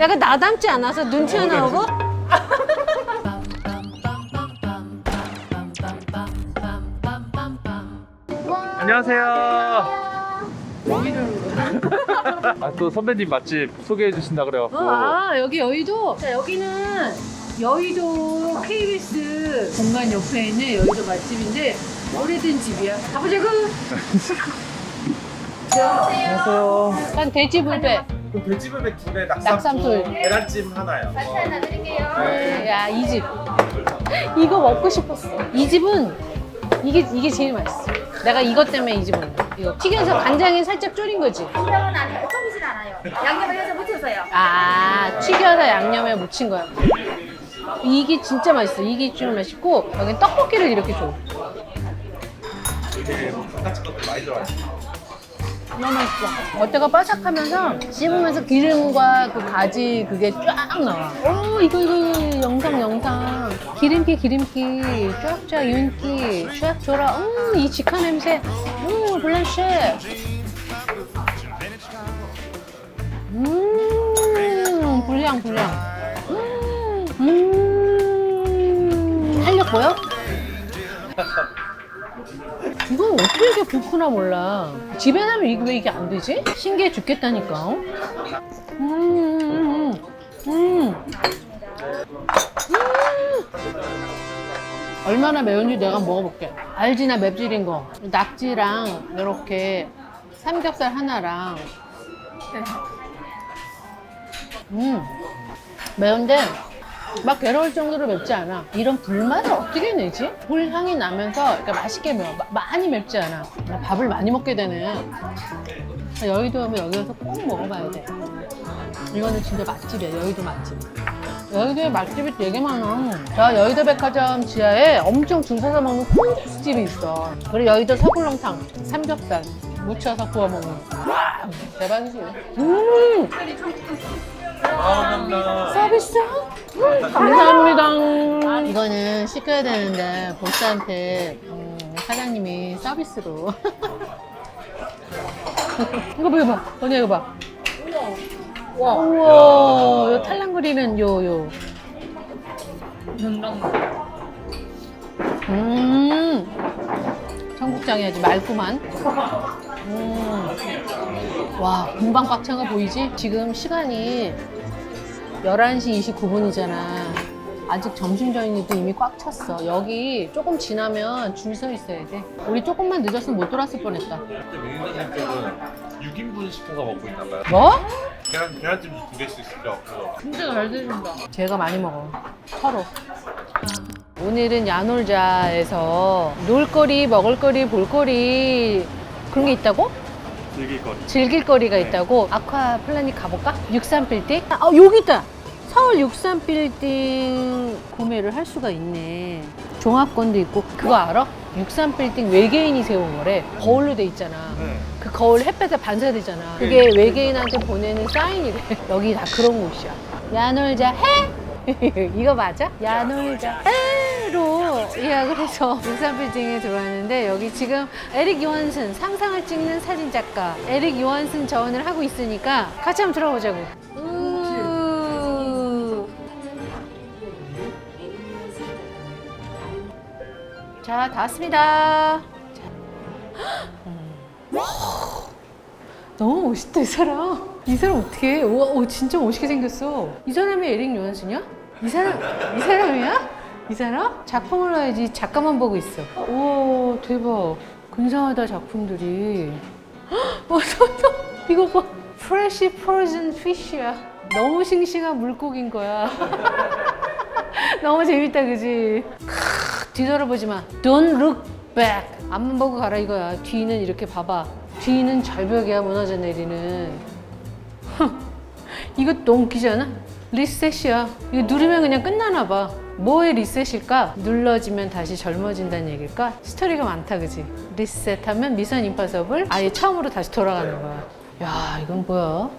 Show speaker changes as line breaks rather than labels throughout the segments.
약간 나 닮지 않아서 눈치 하나 오고?
안녕하세요. 아, 또 선배님 맛집 소개해 주신다 그래갖고.
어, 아 여기 여의도. 자 여기는 여의도 KBS 공간 옆에 있는 여의도 맛집인데 오래된 집이야. 가보자고.
안녕하세요.
난 돼지 불배.
그 돼지불백 두 개
낙삼돌.
낙삼돌 계란찜 하나요.
야이 집. 이거 먹고 싶었어. 이 집은 이게 이게 제일 맛있어. 내가 이것 때문에 이 집은 이거 튀겨서 간장에 살짝 졸인 거지.
양념은 아니에요. 튀기진 않아요. 양념을 해서 묻혀서요.
아 튀겨서 양념에 묻힌 거야. 이게 진짜 맛있어. 이게 좀 맛있고 여기 떡볶이를 이렇게 줘.
되게 바깥집 것도 많이 들어가요.
너무 맛있어. 겉에가 바삭하면서 씹으면서 기름과 그 가지 그게 쫙 나와. 오 이거 이거 이거 영상 영상. 기름기 기름기 쫙쫙 윤기 쫙 줘라. 음이 직화 냄새. 음 블랑쉐. 음 불량 불량. 음, 음 탄력 보여? 이건 어떻게 이렇게 좋구나 몰라. 집에 나면 이게 왜 이게 안 되지? 신기해 죽겠다니까. 어? 음, 음, 음, 음. 얼마나 매운지 내가 먹어볼게. 알지나 맵찔인 거. 낙지랑 이렇게 삼겹살 하나랑. 음, 매운데 막 괴로울 정도로 맵지 않아. 이런 불맛을 어떻게 내지? 불향이 나면서 이렇게 맛있게 매워. 마- 많이 맵지 않아. 나 밥을 많이 먹게 되네. 여의도 오면 여기서 꼭 먹어봐야 돼. 이거는 진짜 맛집이야. 여의도 맛집. 여의도에 맛집이 되게 많아. 저 여의도 백화점 지하에 엄청 줄 서서 먹는 콩국수집이 있어. 그리고 여의도 서굴렁탕, 삼겹살 무쳐서 구워 먹는. 와, 대박이지. 음. 서비스? 감사합니다. 이거는 시켜야 되는데 보스한테 음, 사장님이 서비스로. 이거 봐, 이거 봐. 언니 이거 봐. 우와. 우와. 요 탈랑거리는 요, 요. 음. 청국장이 아주 맑구만. 음. 와, 금방 꽉 찬 거 보이지? 지금 시간이 11시 29분이잖아. 아직 점심 전인데도 이미 꽉 찼어. 여기 조금 지나면 줄 서 있어야 돼. 우리 조금만 늦었으면 못 돌았을 뻔했다.
매니저님 쪽은 6인분 시켜서 먹고 있나 봐요.
뭐?
계란 계란찜 두 개씩 시켜.
진짜 잘 드신다. 제가 많이 먹어. 서로. 오늘은 야놀자에서 놀거리, 먹을거리, 볼거리 그런 게 있다고?
즐길 거리.
즐길 거리가 있다고 아쿠아 플라닛 가볼까? 63빌딩? 아 여기 있다 서울 63빌딩 구매를 할 수가 있네 종합권도 있고 그거 알아? 63빌딩 외계인이 세운 거래 거울로 돼 있잖아
네.
그 거울 햇볕에 반사되잖아 그게 외계인한테 보내는 사인이래 여기 다 그런 곳이야 야 놀자 해? 이거 맞아? 야 놀자 해 로 예약을 해서 63빌딩에 들어왔는데 여기 지금 에릭 요한슨 상상을 찍는 사진작가 에릭 요한슨 저언을 하고 있으니까 같이 한번 들어보자고 우. 자, 다 왔습니다. 자. 음. 너무 멋있다, 이 사람. 이 사람 어떻게 해? 우와, 오, 진짜 멋있게 생겼어. 이 사람이 에릭 요한슨이야? 이 사람, 이 사람이야? 이 사람? 작품을 봐야지. 작가만 보고 있어. 우와, 대박. 근사하다, 작품들이. 와, 손톱. 이거 봐. 프레시 프로즌 피쉬야. 너무 싱싱한 물고기인 거야. 너무 재밌다, 그지? 크, 뒤돌아보지 마. Don't look back. 앞만 보고 가라 이거야. 뒤는 이렇게 봐봐. 뒤는 절벽이야, 무너져 내리는. 이거 너무 웃기지 않아? 리셋이야. 이거 누르면 그냥 끝나나 봐. 뭐의 리셋일까? 눌러지면 다시 젊어진다는 얘기일까? 스토리가 많다, 그지? 리셋하면 미션 임파서블 아예 처음으로 다시 돌아가는 거야. 야, 이건 뭐야?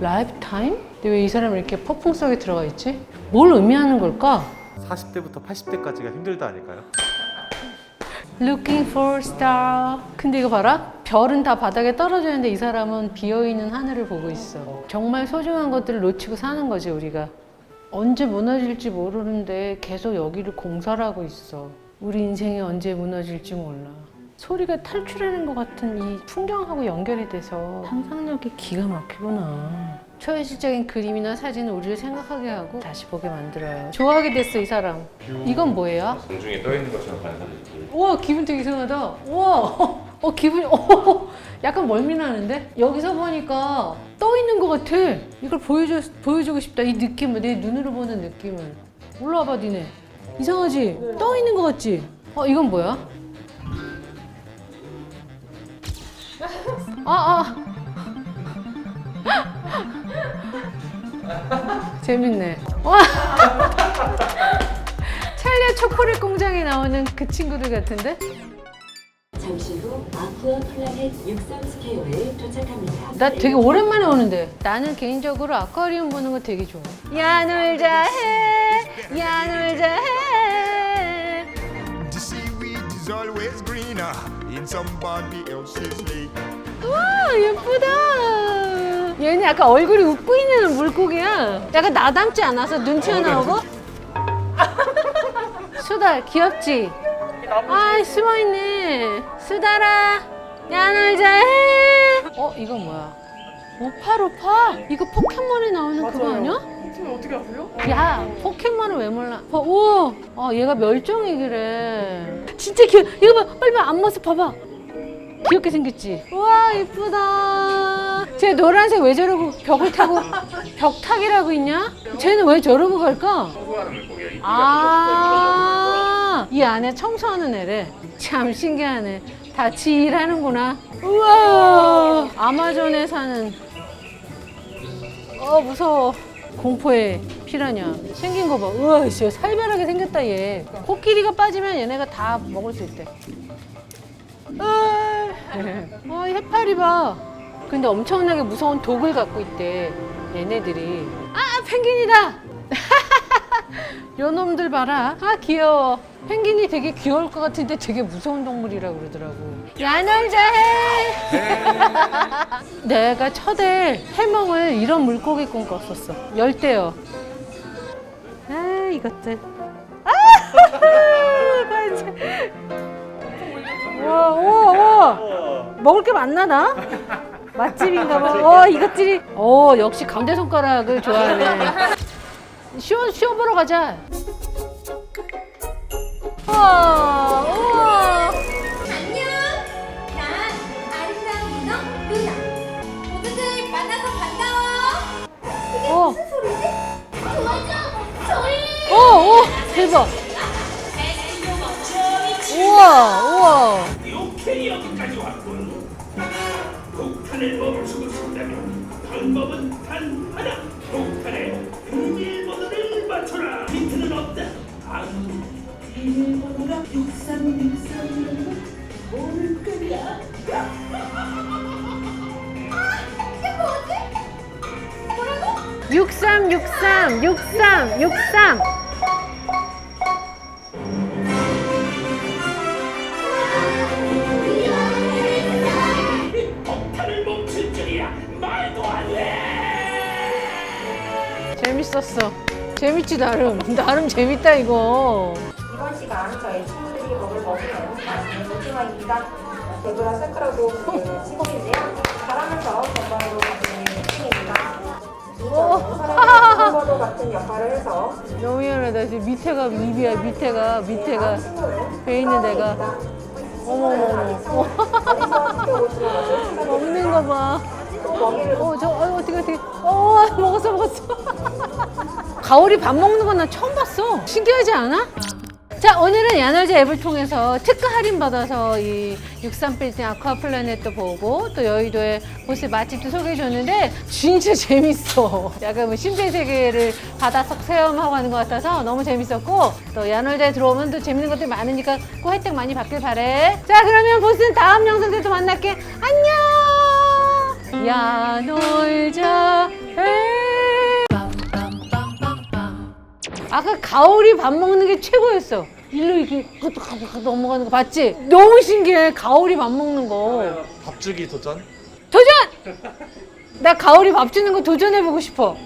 라이프 타임? 근데 왜 이 사람이 이렇게 폭풍 속에 들어가 있지? 뭘 의미하는 걸까?
40대부터 80대까지가 힘들다 아닐까요?
Looking for star. 근데 이거 봐라. 별은 다 바닥에 떨어져 있는데 이 사람은 비어있는 하늘을 보고 있어. 정말 소중한 것들을 놓치고 사는 거지 우리가. 언제 무너질지 모르는데 계속 여기를 공사를 하고 있어. 우리 인생이 언제 무너질지 몰라. 소리가 탈출하는 것 같은 이 풍경하고 연결이 돼서 상상력이 기가 막히구나. 초현실적인 그림이나 사진은 우리를 생각하게 하고 다시 보게 만들어요. 좋아하게 됐어 이 사람. 이건 뭐예요?
공중에 떠 있는 것처럼 반사되지.
우와 기분 되게 이상하다. 우와 어 기분이 어 약간 멀미나는데 여기서 보니까 떠 있는 것 같아. 이걸 보여줘 보여주고 싶다 이 느낌을 내 눈으로 보는 느낌을. 올라와봐 니네. 이상하지? 떠 있는 것 같지? 어 이건 뭐야? 아 아. 재밌네. 와. 찰리아 초콜릿 공장에 나오는 그 친구들 같은데?
잠시 후 아쿠아 플라넷 육상 스퀘어에 도착합니다.
나 되게 오랜만에 오는데. 나는 개인적으로 아쿠아리움 보는 거 되게 좋아. 야 놀자 해 야 놀자 해.
The seaweed is always greener in somebody else's lake.
우와 예쁘다. 얘는 약간 얼굴이 웃고 있는 물고기야. 약간 나 닮지 않아서 눈 튀어나오고? 수달 귀엽지? 아 숨어 있네 수달아 야 놀자 해 어? 이건 뭐야? 오파로파? 이거 포켓몬에 나오는 그거 아니야? 어떻게 아세요? 야 포켓몬을 왜 몰라 봐, 우와 아 얘가 멸종이기래 진짜 귀여워 이거 봐 빨리 봐 앞모습 봐봐 귀엽게 생겼지? 우와 이쁘다 쟤 노란색 왜 저러고 벽을 타고 벽 타기라고 있냐? 쟤는 왜 저러고 갈까? 아, 이 안에 청소하는 애래. 참 신기하네. 다 지 일하는구나. 우와, 아마존에 사는. 어, 무서워. 공포의 피라냐. 생긴 거 봐. 우와, 씨, 살벌하게 생겼다, 얘. 코끼리가 빠지면 얘네가 다 먹을 수 있대. 아, 어, 해파리 봐. 근데 엄청나게 무서운 독을 갖고 있대. 얘네들이. 아, 펭귄이다! 요 놈들 봐라. 아, 귀여워. 펭귄이 되게 귀여울 것 같은데 되게 무서운 동물이라고 그러더라고. 야, 놀자 해! 내가 첫에 해몽을 이런 물고기 꿈 꿨었어. 열대어. 아, 이것들. 아! 반지. 우와, 우와, 우와. 먹을 게 많나, 나? 맛집인가 봐. 어, 이것들이. 어, 역시 가운데 손가락을 좋아하네. 쉬어, 쉬어보러 가자. 우와, 우와.
안녕. 난 아름다운 인어 루나. 모두들 만나서 반가워.
어,
소리지? 도와줘. 저희.
어, 어, 대박. 우와, 우와. 63, 63,
63, 63.
재밌었어. 재밌지 나름. 나름 재밌다 이거.
이번 시간 저희 친구들이 먹을 먹이는 마지막 2단 되돌아 사크라도 시공인데요. 잘하면서 전반으로 사람의 같은 역할을 해서
너무 미안하다. 지금 밑에가 입이야, 밑에가, 밑에가. 배 있는 데가. 어머머머. 먹는 거 봐. 어, 저, 어, 어떻게, 어떻게. 어, 먹었어, 먹었어. 가오리 밥 먹는 건 나 처음 봤어. 신기하지 않아? 자, 오늘은 야널제 앱을 통해서 특가 할인 받아서 이 63빌딩 아쿠아플라넷도 보고 또 여의도의 보스 맛집도 소개해 줬는데 진짜 재밌어. 약간 뭐 신비의 세계를 바닷속 체험하고 하는 것 같아서 너무 재밌었고 또 야널제 들어오면 또 재밌는 것들이 많으니까 꼭 혜택 많이 받길 바래. 자, 그러면 보스는 다음 영상 때 또 만날게. 안녕! 야놀 아까 가오리 밥 먹는 게 최고였어. 일로 이렇게 가고 넘어가는 거 봤지? 너무 신기해. 가오리 밥 먹는 거.
밥 주기 도전?
도전! 나 가오리 밥 주는 거 도전해보고 싶어.